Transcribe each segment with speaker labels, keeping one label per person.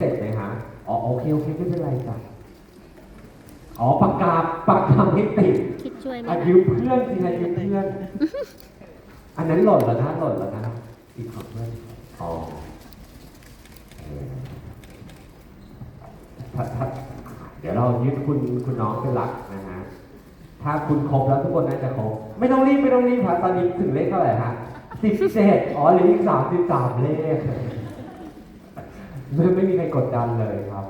Speaker 1: เสร็จไหมฮะอ๋อโอเคโอเคไม่เป็นไรจ้ะอ๋อปากกาปากกาไม่ติด
Speaker 2: คิดช่วยไหม
Speaker 1: อะ
Speaker 2: คะ
Speaker 1: ยืมเพื่อนสิฮะยืมเพื่อน อันนั้นหล่นแล้วนะหล่นแล้วนะอีกของเพื่อนอ๋อเออถ้าถ้าเดี๋ยวเรายึดคุณคุณน้องเป็นหลักนะฮะ ถ้าคุณครบแล้วทุกคนน่าจะครบ ไม่ต้องรีบไม่ต้องรีบครับตอนนี้ถึงเลขเท่าไหร่ฮะสิบเจ็ดอ๋อเหลืออีกสามสิบสามเลข ไม่ไม่มีใครกดดันเลยครับ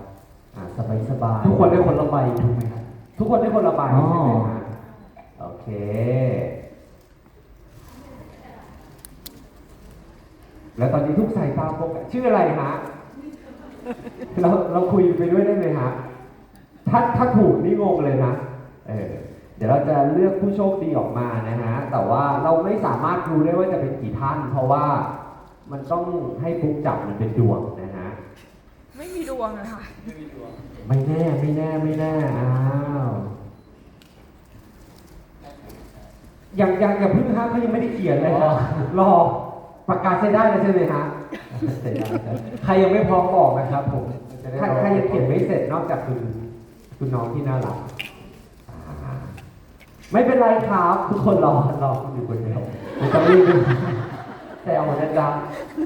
Speaker 1: อ่าสบายสบาย
Speaker 3: ทุกคนได้คนละใบถูกไหมครับ
Speaker 1: ทุกคนได้คนละใบ
Speaker 3: อ๋อ
Speaker 1: ใช่ไหมฮะโอเค แล้วตอนนี้ทุกสายตาโฟกัสชื่ออะไรฮะเราเราคุยไปด้วยได้ไหมฮะถ้าถ้าถูกนี่งงเลยนะเออเดี๋ยวเราจะเลือกผู้โชคดีออกมานะฮะ แต่ว่าเราไม่สามารถรู้ได้ว่าจะเป็นกี่ท่าน เพราะว่ามันต้องให้ฟุกจับมันเป็นดวงนะฮะ
Speaker 4: ไม่มีด วงอะค่ะ
Speaker 1: ไม่แน่ไม่แน่ไม่แน่อ้าวยังยังอย่าเพึ่งฮะเขายังไม่ได้เขียนเลยฮะรอปากกาใช้ได้แล้วใช่ไหมฮะใช้ได้ใช่
Speaker 3: ใครยังไม่พร้อมบอกนะครับผมจะได้
Speaker 1: ใครใครยังเขียนไม่เสร็จนอกจากคุณคุณน้องที่น่ารักอ่าไม่เป็นไรครับทุกคนรอรอคุณอยู่คนเดียวไม่ต้องรีบแต่เอานะจ๊ะ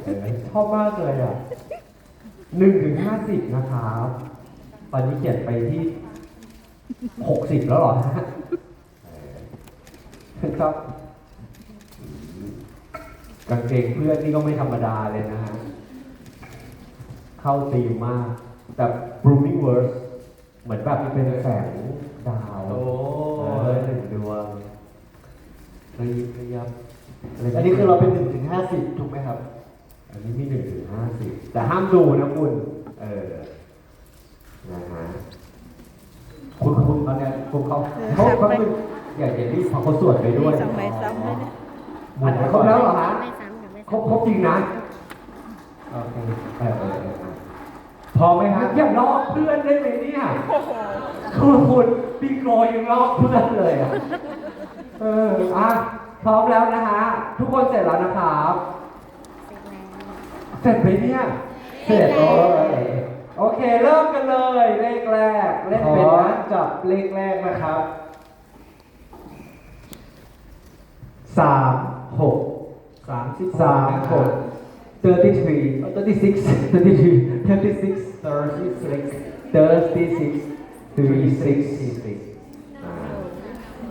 Speaker 1: เออชอบมากเลยอะ หนึ่งถึงห้าสิบนะครับ ตอนนี้เขียนไปที่หกสิบแล้วเหรอฮะเออครับอืมกางเกงเพื่อนนี่ก็ไม่ธรรมดาเลยนะฮะ เข้าตีมมากแบบ blooming verse เหมือนแบบเป็นแสงดาว
Speaker 3: โอ้
Speaker 1: เออหนึ่งดวงระยิบระยับะไอั
Speaker 3: นนี้คือเราเป็นหนึ่งถึงห้าสิบถูกไหมครับ
Speaker 1: อันนี้มีหนึ่งถึงห้าสิบแต่ห้ามดูนะคุณ เออ นะฮะคุณคุณตอนเนี้ยคุณเขาเขาเขาคืออย่าอย่ารีบเพราะเขาสวดไปด้วย
Speaker 5: สองใบซ้ำเลยนะ
Speaker 1: หมดครบแล้วเหรอฮะ
Speaker 2: ไม่ซ้ำค่ะไม่
Speaker 1: ครบ
Speaker 2: ซ้ำ
Speaker 1: ครบจริงนะโอเคเออเออเออเออพอไหมฮะอย่าลอกเพื่อนได้ไหมเนี่ย
Speaker 4: โอ้โห
Speaker 1: คุณคุณพี่โกยังลอกเพื่อนเลยอะเอออะพร้อมแล้วนะฮะ ทุกคนเสร็จแล้วนะครับ
Speaker 2: เสร็จ
Speaker 1: ไหมเนี่ย เสร็จโอ้ยโอเค เริ่มกันเลย เลขแรก เล่นเป็นนะ
Speaker 3: จับเลขแรกนะครับสามหก
Speaker 1: สามสิบ
Speaker 3: สามหก thirty three thirty six thirty three thirty six thirty six thirty six three six six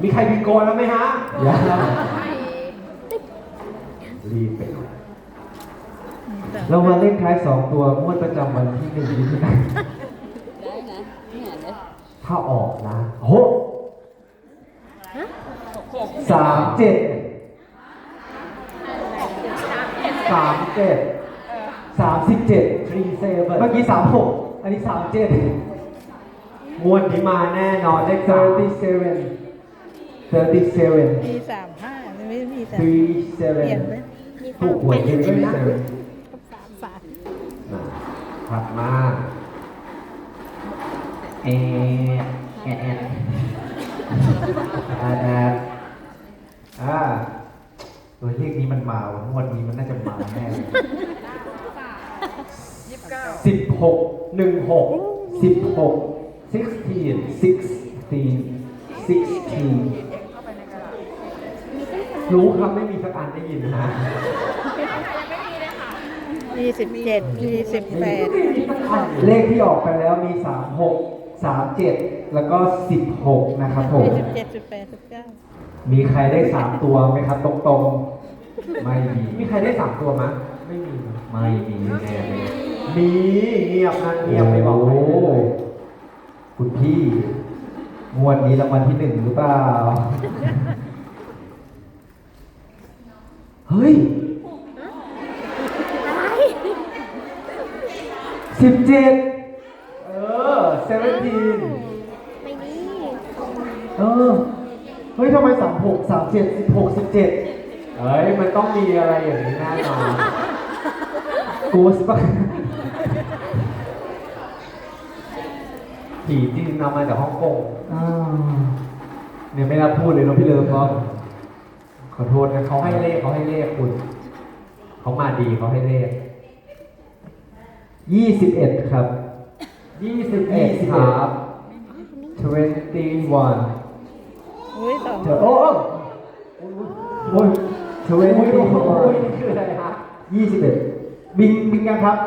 Speaker 1: มีใครบิงโกแล้วไหมฮะ
Speaker 3: ยัง
Speaker 1: รีบไป
Speaker 3: รามาเลขท้ายสองตัวงวดประจำวันที่หนึ่งมิถุนายน
Speaker 1: ถ้าออกนะหก
Speaker 3: สามเจ็ด
Speaker 1: สามเจ็ด
Speaker 3: สามสิบเจ็ด
Speaker 1: three seven
Speaker 3: เมื่อกี้สามหกอันนี้สามเจ็ด
Speaker 1: งวดนี้มาแน่นอนเลขสาม
Speaker 3: thirty seven thirty seven
Speaker 5: มีสามห้าไม่มีสาม
Speaker 3: three
Speaker 5: เปลี่
Speaker 3: seven
Speaker 5: ยนไหม
Speaker 2: มี
Speaker 1: ถูกหวยเองด้วยนะ
Speaker 5: สามสาม
Speaker 1: นะ ถัดมา
Speaker 3: แอดแอดแอดแอดแอดอ่าตัวเลขนี้มันมาว่ะงวดนี้มันน่าจะมาแน่เลย
Speaker 4: ยี่สิบเก้า
Speaker 1: สิบหกหนึ่งหก
Speaker 3: สิบหก
Speaker 1: sixteen
Speaker 3: sixteen sixteen
Speaker 4: เข้าไปในกระดาษ
Speaker 1: รู้ครับไม่มีสักอันได้ยินนะ
Speaker 5: ยี่สิบเจ็ดยี่สิบแปด
Speaker 3: เลขที่ออกไปแล้วมีสามหกสามเจ็ดแล้วก็สิบหกนะครับผม
Speaker 5: ยี่สิบเจ็ดสิบแปดสิบเก้า
Speaker 3: มีใครได้สามตัวไหมครับ ตรงๆ ไม่มี
Speaker 1: มีใครได้สามตัวมั้ยไม่มี
Speaker 3: ไม่มีแน่เลย
Speaker 1: มีเงียบนะเงียบไม่บอกใคร
Speaker 3: โอ้
Speaker 1: เลย
Speaker 3: คุณพี่ งวดนี้รางวัลที่หนึ่งหรือเปล่า เฮ้ย สิบเจ็ด
Speaker 1: เออ seventeen
Speaker 2: ไม่มี
Speaker 3: เออ เฮ้ยทำไมสามหกสามเจ็ดสิบหกสิบเจ็ด
Speaker 1: เฮ้ย มันต้องมีอะไรอย่างนี้แน่นอน
Speaker 3: กูสปะ
Speaker 1: ผีจีนนำมาจากฮ่องกง
Speaker 3: อ้าวเนี่ยไม่น่าพูดเลยเนาะพี่เลิฟเนาะขอโทษนะ
Speaker 1: เขาให้เลขเขาให้เลขคุณ เขามาดีเขาให้เลข
Speaker 3: ยี่สิบเอ็ดครับ
Speaker 1: ยี่สิบเอ็ดครับ
Speaker 3: twenty one
Speaker 5: อุ้ยสอง
Speaker 3: เธอโอ้โอ้ย
Speaker 1: อุ้ย
Speaker 3: twenty
Speaker 1: โอ้ย
Speaker 3: one
Speaker 1: นี่คืออะไรฮะ
Speaker 3: ยี่สิบเอ็ดบิงบิงยังครับ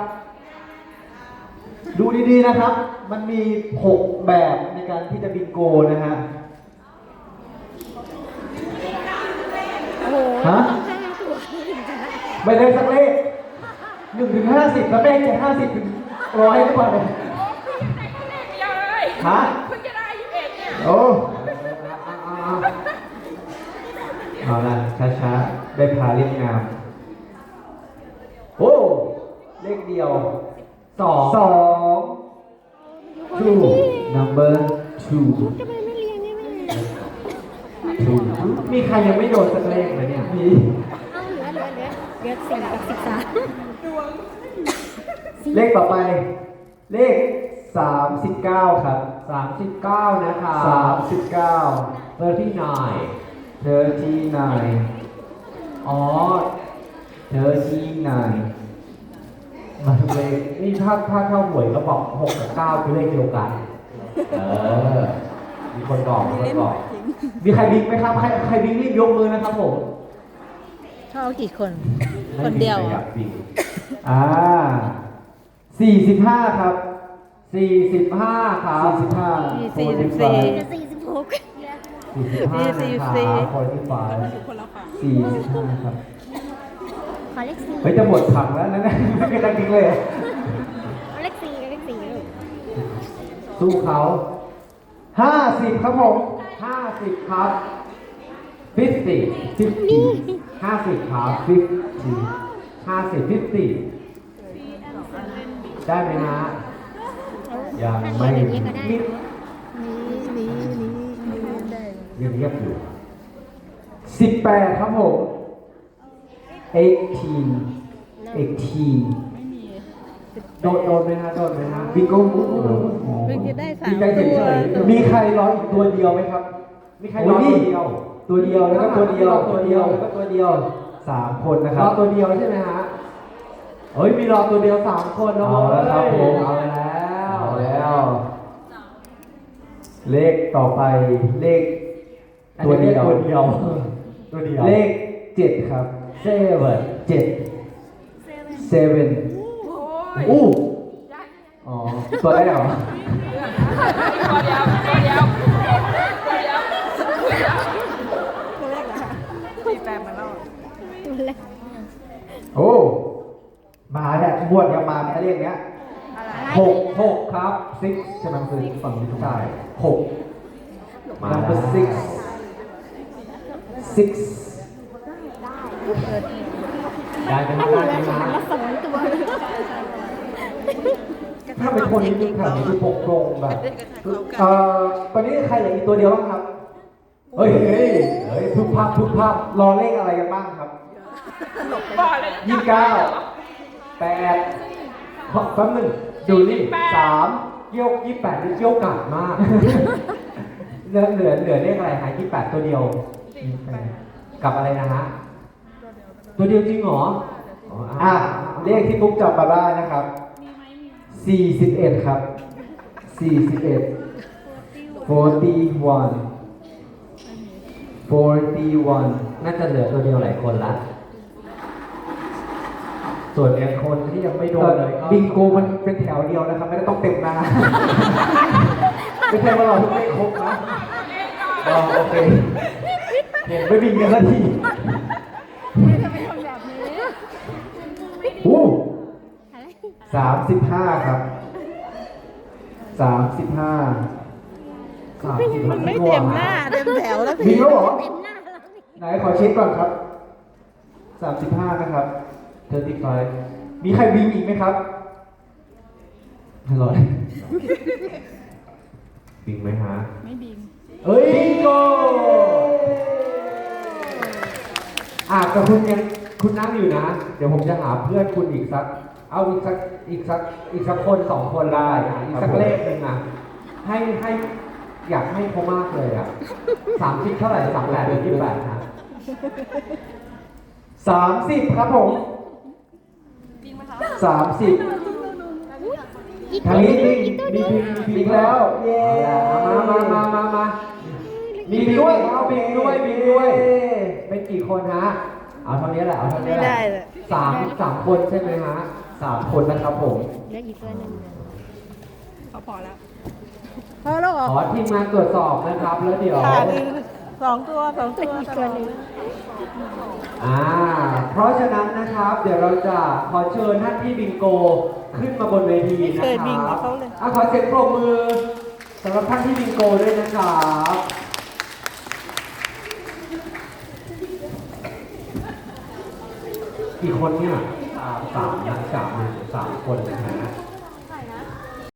Speaker 3: ดูดีๆนะครับ มันมีหกแบบในการที่จะบิงโกนะฮะ
Speaker 5: โอ้โห
Speaker 3: ฮะ
Speaker 5: ห้าตัวถึงจะได้
Speaker 3: ไม่ได้สักเลขห นึ่งถึงห้าสิบแล้วแม่งจะห้าสิบถึงร้อยหรือเปล่าเนี่ย
Speaker 4: เดียวเลย
Speaker 3: ฮะ
Speaker 4: เพิ่งจะได้ยี่สิบเอ็ดเนี่ย
Speaker 3: โอ้
Speaker 1: อ่า
Speaker 3: เอาละช้าๆ ได้พาเล่นงาม โอ้ เลขเดียว
Speaker 1: สอง
Speaker 3: สอง two number two
Speaker 5: ทำไมไม่เรียนนี่ไม่เรียน
Speaker 3: two
Speaker 1: มีใครยังไม่โดนสักเลขไหมเนี่ย
Speaker 3: มี
Speaker 5: เหลือเหลือสี่กับสิบสาม
Speaker 3: เลขต่อไป เลขสามสิบเก้าครับ
Speaker 1: สามสิบเก้านะคะ
Speaker 3: สามสิบเก้า
Speaker 1: เบอร์ที่นาย
Speaker 3: thirty nine
Speaker 1: อ๋อ
Speaker 3: thirty nine
Speaker 1: มาทุกเลขนี่ถ้าถ้าเข้าหวยก็บอกหกกับเก้าคือเลขเดียวกัน เออ มีคนบอกมีคนบอก
Speaker 3: มีใครบิงไหมครับ ใครใครบิงรีบยกมือนะครับผม
Speaker 5: เขาเอากี่คน
Speaker 1: ไม่
Speaker 5: คน
Speaker 1: มี
Speaker 5: เดียว
Speaker 1: ใครอ
Speaker 5: เหร
Speaker 1: ยา
Speaker 5: อก
Speaker 1: บิง
Speaker 3: อ่าสี่สิบห้าครับ
Speaker 1: สี่สิบห้าครับ
Speaker 3: สี่สิบห้า
Speaker 5: สี่สิบสี่
Speaker 4: สี่สิบหก
Speaker 1: สี่สิบห้า
Speaker 5: สี่
Speaker 1: นะ
Speaker 5: สิบ
Speaker 1: ค
Speaker 5: สี่
Speaker 1: รับคนที่ฝ่าย
Speaker 3: สี่สิบห้าครับ
Speaker 4: ขอเลขสี่
Speaker 3: เฮ้ยจะหมดถังแล้วนะเนี่ยไม่มีใครบิงเลย
Speaker 4: เอาเลขสี่กับเลขสี่ลูก
Speaker 1: สู้เขา
Speaker 3: ห้าสิบครับผม
Speaker 1: ห้าสิบครับ fifty fifty ห้าสิบครับ fifty ห้าสิบ fifty ได้ไหมฮะยังไม่
Speaker 4: อย่างนี้ก็ได้
Speaker 1: นิด
Speaker 5: นี่นี่นี่นี่ได้
Speaker 1: ยังเรียบอยู่
Speaker 3: สิบแปดครับผม eighteen eighteen
Speaker 1: โดนโดนไหมฮะโดนไหมฮะ
Speaker 3: บิงโก้
Speaker 5: เพิ่งจะได้สาม
Speaker 1: ดีใจ
Speaker 5: ตัว
Speaker 1: เฉยๆ
Speaker 3: มีใครรออีกตัวเดียวไหมครับ
Speaker 1: มีใครรอตัวเดียว
Speaker 3: ตัวเดียวแล้วก็ตัวเดียวตัวเดียวแล้วก็ตัวเดียวสามคนนะค
Speaker 1: ร
Speaker 3: รั
Speaker 1: อบตัวเดียวใช่ไหมฮะเฮ้ยมีรอตัวเดียวสามคนนะ
Speaker 3: เอาแล้วครับผม
Speaker 1: เอาแล้ว
Speaker 3: เอาแล้ว เลขต่อไปเลข ตัวเดียว
Speaker 1: ตัวเดียวตัวเดียว
Speaker 3: เลขเจ็ดครับ
Speaker 1: เซเว่น
Speaker 3: เจ็ด seven
Speaker 4: โอ้ย
Speaker 3: อู้อ๋อตัวได้เหรอ
Speaker 4: ตัวเดียวตัวเดียวตัวเดียวสี่แปดมาแล้ว
Speaker 3: โอ้ มาเนี่ยบวชยังมาเนี่ยเลขเนี้ย
Speaker 4: อะไร
Speaker 3: หกหกครับ six ใช่ไหม คือฝั่งนี้ถูกใช่หก
Speaker 1: มา
Speaker 3: number six six
Speaker 1: ได้ไหมฮะได้ไหมฮะ
Speaker 5: สองตัว
Speaker 1: ถ้าเป็นคนที่ดูแถวนี้คือปกโปรงแบบ
Speaker 3: เอ่อตอนนี้ใครเหลืออีกตัวเดียวบ้างครับ เฮ้ยเฮ้ยเฮ้ยทุกภาพทุกภาพรอเลขอะไรกันบ้างครับ
Speaker 4: บอกเลย
Speaker 3: ยี่สิบเก้าแปดแป๊บหนึงดูนี่สาม
Speaker 1: เกี่ยวยี่แปดนี่เกี่ยวกาดมาก เหลือเหลือเหลือเลขอะไรหายยี่แปดตัวเดียว กับอะไรนะฮะ ตัวเดียวจริงเหรออ๋อ
Speaker 3: อะเลขที่ปุ๊กจับมาได้นะครับสี่สิบเอ็ดครับสี่สิบเอ็ด forty one forty one
Speaker 1: น่าจะเหลือตัวเดียวหลายคนละ ส่วนไอ้คนที่ยังไม่โดนเลยก็
Speaker 3: บิงโกมันเป็นแถวเดียวนะครับ ไม่ได้ต้องเต็มนะไม่ใช่ว่าเราทุกเลขครบนะอ๋อโอเคเห็นไม่บิงกันสักทีอู้สามสิบห้าครับสามสิบห้า
Speaker 1: สามสิบ
Speaker 5: มันไม่เต็มหน้าเต็มแถวแล้ว
Speaker 3: บิ
Speaker 5: พี่
Speaker 3: งแล้วเหรอไหนขอเช็คก่อนครับสามสิบห้านะครับ 35 มีใครบิงอีกไหมครับฮัลโหล
Speaker 1: บิงไหมฮะ
Speaker 4: ไม่บิน
Speaker 3: เฮ้ยบิงโก
Speaker 1: อะแต่คุณยังคุณนั่งอยู่นะ เดี๋ยวผมจะหาเพื่อนคุณอีกสัก เอาอีกสักอีกสักอีกสักคนสองคนได้อะอีกสักเลขหนึ่งอะ ให้ให้อยากให้เขามากเลยอะสามสิบเท่าไหร่สามแปดหรือยี่สิบแปดฮะ
Speaker 3: สามสิบครับผม
Speaker 4: บินไหมคะ
Speaker 3: สามสิบ
Speaker 5: ย
Speaker 1: ทางนี้มีมีพิงมีพิงแล้ว
Speaker 3: เย้
Speaker 1: เอาละมามามามามามีบิงด้วยเอาบิงด้วยบิงด้วยเป็นกี่คนฮะเอาเท่านี้แหละเอาเท่านี้
Speaker 5: ไม่
Speaker 1: แหละ
Speaker 5: ได้เลย
Speaker 1: สามสามคนใช่ไหมฮะสามคนนะครับผม
Speaker 2: เหลืออีกตัวหนึ่ง
Speaker 4: เขาพอแล้ว
Speaker 5: พอแล้วเหรอ
Speaker 1: ขอทีมงานตรวจสอบนะครับแล้วเดี๋ยว
Speaker 5: ขาดอีก สองตัวสอง
Speaker 2: เหลื
Speaker 5: ตั
Speaker 2: อ
Speaker 5: ว
Speaker 2: อีกตัวหนึ่ง
Speaker 1: อ่าเพราะฉะนั้นนะครับ เดี๋ยวเราจะขอเชิญท่านพี่บิงโกขึ้นมาบนเวทีนะ
Speaker 5: ไม่เคย
Speaker 1: ค
Speaker 5: บิง
Speaker 1: รั
Speaker 5: กับบเขาเลย
Speaker 1: อะขอเสียงปรบมือสำหรับท่านพี่บิงโกด้วยนะครับกี่คนเนี่ยอ่าสามนะสามหนึ่งสามคนนะฮะ